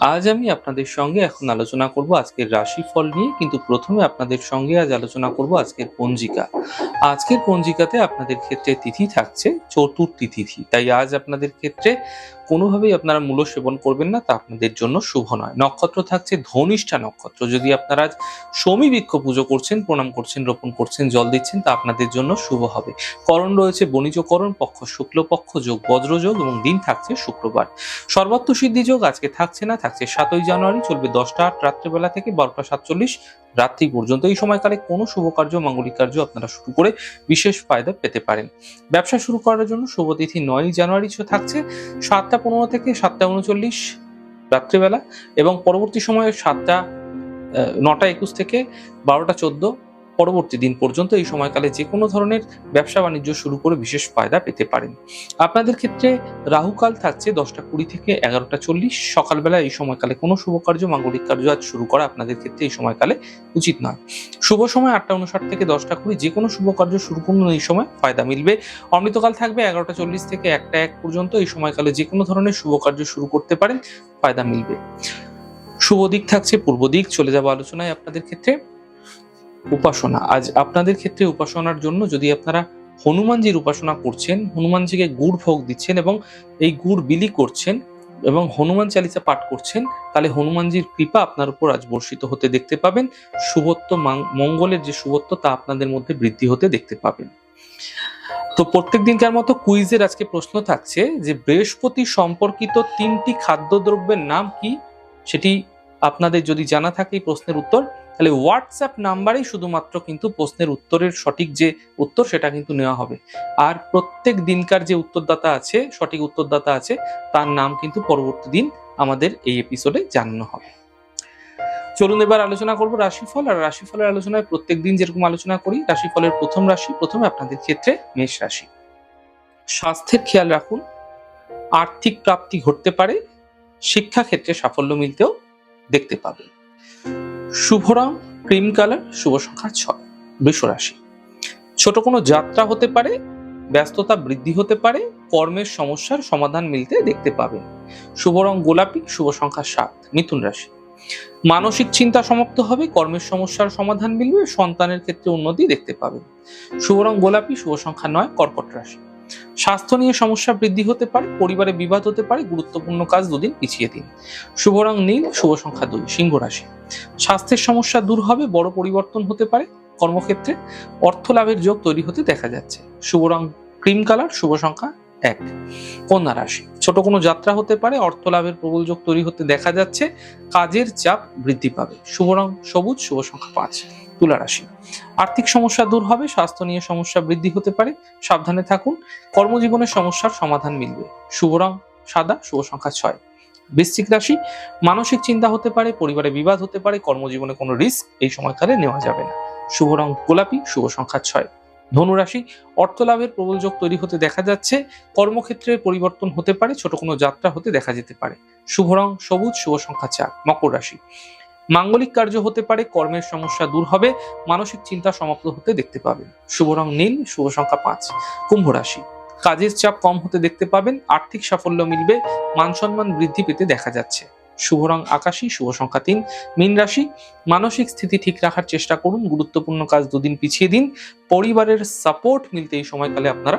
আজ আমি আপনাদের সঙ্গে এখন আলোচনা করব আজকের রাশিফল নিয়ে, কিন্তু প্রথমে আপনাদের সঙ্গে আজ আলোচনা করব আজকের পঞ্জিকা। আজকের পঞ্জিকাতে আপনাদের ক্ষেত্রে তিথি থাকছে, চতুর্থী তিথি। তাই আজ আপনাদের ক্ষেত্রে কোনোভাবেই আপনারা মূল সেবন করবেন না, তা আপনাদের জন্য শুভ নয়। নক্ষত্র থাকছে ধনিষ্ঠা নক্ষত্র। যদি আপনারা আজ শমী বৃক্ষ পুজো করছেন, প্রণাম করছেন, রোপণ করছেন, জল দিচ্ছেন, তা আপনাদের জন্য শুভ হবে। করণ রয়েছে বণিজকরণ পক্ষ, শুক্লপক্ষ যোগ, বজ্রযোগ এবং দিন থাকছে শুক্রবার। সর্বত্র সিদ্ধি যোগ আজকে থাকছে না থাকছে সাতই জানুয়ারি, চলবে দশটা আট রাত্রেবেলা থেকে বারোটা সাতচল্লিশ রাত্রি পর্যন্ত। এই সময়কালে কোনো শুভ কার্য, মাঙ্গলিক কার্য আপনারা শুরু করে বিশেষ ফায়দা পেতে পারেন। ব্যবসা শুরু করার জন্য শুভ তিথি নয়ই জানুয়ারি থাকছে সাতটা পনেরো থেকে সাতটা উনচল্লিশ রাত্রিবেলা এবং পরবর্তী সময়ে সাতটা নটা একুশ থেকে বারোটা চোদ্দ পরবর্তী দিন পর্যন্ত এই সময়কালে যে কোনো ধরনের ব্যবসা বাণিজ্য শুরু করে বিশেষ ফায়দা পেতে পারেন। আপনাদের ক্ষেত্রে রাহুকাল থাকছে দশটা কুড়ি থেকে এগারোটা চল্লিশ। সকালবেলা এই সময়কালে কোনো শুভ কার্য, মাঙ্গলিক কার্য আজ শুরু করা আপনাদের ক্ষেত্রে এই সময়কালে উচিত নয়। শুভ সময় আটটা উনষাট থেকে দশটা কুড়ি। যে কোনো শুভ কার্য শুরু করুন এই সময় ফায়দা মিলবে। অমৃতকাল থাকবে এগারোটা চল্লিশ থেকে একটা এক পর্যন্ত। এই সময়কালে যে কোনো ধরনের শুভ কার্য শুরু করতে পারেন, ফায়দা মিলবে। শুভ দিক থাকছে পূর্ব দিক। চলে যাব আলোচনায় আপনাদের ক্ষেত্রে। উপাসনা। আজ আপনাদের ক্ষেত্রে উপাসনার জন্য যদি আপনারা হনুমানজির উপাসনা করছেন, হনুমানজিকে গুড় ভোগ দিচ্ছেন এবং এই গুড় বিলি করছেন এবং হনুমান চালিসা পাঠ করছেন, তাহলে হনুমানজির কৃপা আপনার উপর আজ বর্ষিত হতে দেখতে পাবেন। শুভত্ব মঙ্গলের যে শুভত্ব তা আপনাদের মধ্যে বৃদ্ধি হতে দেখতে পাবেন। তো প্রত্যেক দিনকার মতো কুইজের আজকে প্রশ্ন থাকছে যে, বৃহস্পতি সম্পর্কিত তিনটি খাদ্যদ্রব্যের নাম কি? সেটি আপনাদের যদি জানা থাকে এই প্রশ্নের উত্তর তাহলে হোয়াটসঅ্যাপ নাম্বারেই শুধুমাত্র কিন্তু প্রশ্নের উত্তরের সঠিক যে উত্তর, সেটা কিন্তু নেওয়া হবে। আর প্রত্যেক দিনকার যে উত্তরদাতা আছে, সঠিক উত্তরদাতা আছে, তার নাম কিন্তু পরবর্তী দিন আমাদের এই এপিসোডে জানানো হবে। চলুন এবার আলোচনা করব রাশিফল। আর রাশিফলের আলোচনায় প্রত্যেক দিন যেরকম আলোচনা করি, রাশিফলের প্রথম রাশি, প্রথমে আপনাদের ক্ষেত্রে মেষ রাশি। স্বাস্থ্যের খেয়াল রাখুন, আর্থিক প্রাপ্তি ঘটতে পারে শিক্ষা ক্ষেত্রে সাফল্য মিলতেও দেখতে পাবেন। শুভ রং ক্রিম কালার শুভ সংখ্যা ছয় বৃষ রাশি ছোট কোনো যাত্রা হতে পারে, ব্যস্ততা বৃদ্ধি হতে পারে, কর্মের সমস্যার সমাধান মিলতে দেখতে পাবেন। শুভ রং গোলাপি, শুভ সংখ্যা সাত, মিথুন রাশি। মানসিক চিন্তা সমাপ্ত হবে, কর্মের সমস্যার সমাধান মিলবে, সন্তানের ক্ষেত্রে উন্নতি দেখতে পাবেন। শুভ রং গোলাপি, শুভ সংখ্যা নয়, কর্কট রাশি। স্বাস্থ্য নিয়ে সমস্যা বৃদ্ধি হতে পারে, পরিবারে বিবাদ হতে পারে, গুরুত্বপূর্ণ কাজ দুদিন পিছিয়ে দিন। শুভ রং নীল, শুভ সংখ্যা দুই, সিংহ রাশি। স্বাস্থ্যের সমস্যা দূর হবে, বড় পরিবর্তন হতে পারে কর্মক্ষেত্রে, অর্থ লাভের যোগ তৈরি হতে দেখা যাচ্ছে। শুভ রং ক্রিম কালার, শুভ সংখ্যা এক। কন্যা রাশি। ছোট কোনো যাত্রা হতে পারে, অর্থ লাভের প্রবল যোগ তৈরি হতে দেখা যাচ্ছে, কাজের চাপ বৃদ্ধি পাবে। শুভ রং সবুজ, শুভ সংখ্যা পাঁচ। তুলা রাশি। আর্থিক সমস্যা দূর হবে, স্বাস্থ্য নিয়ে সমস্যা বৃদ্ধি হতে পারে, সাবধানে থাকুন কর্মজীবনের সমস্যার সমাধান মিলবে। শুভ রং, সাদা, শুভ সংখ্যা ছয়। বৃশ্চিক রাশি, মানসিক চিন্তা হতে পারে, পরিবারে বিবাদ হতে পারে, কর্মজীবনে কোনো রিস্ক এই সময়কালে নেওয়া যাবে না। শুভ রং, গোলাপি, শুভ সংখ্যা ছয়। ধনুরাশি অর্থ লাভের প্রবল যোগ তৈরি হতে দেখা যাচ্ছে, কর্মক্ষেত্রে পরিবর্তন হতে পারে, ছোট কোনো যাত্রা হতে দেখা যেতে পারে। শুভ রং, সবুজ, শুভ সংখ্যা চার। মকর রাশি মাঙ্গলিক কার্য হতে পারে, কর্মের সমস্যা দূর হবে, মানসিক চিন্তা সমাপ্ত হতে দেখতে পাবেন। শুভ রং নীল, শুভ সংখ্যা পাঁচ। কুম্ভ রাশি। কাজের চাপ কম হতে দেখতে পাবেন, আর্থিক সাফল্য মিলবে, মান সম্মান বৃদ্ধি পেতে দেখা যাচ্ছে। শুভ রং আকাশী, শুভ সংখ্যা তিন। মীন রাশি, মানসিক স্থিতি ঠিক রাখার চেষ্টা করুন, গুরুত্বপূর্ণ কাজ দুদিন পিছিয়ে দিন, পরিবারের সাপোর্ট মিলতে এই সময়কালে আপনারা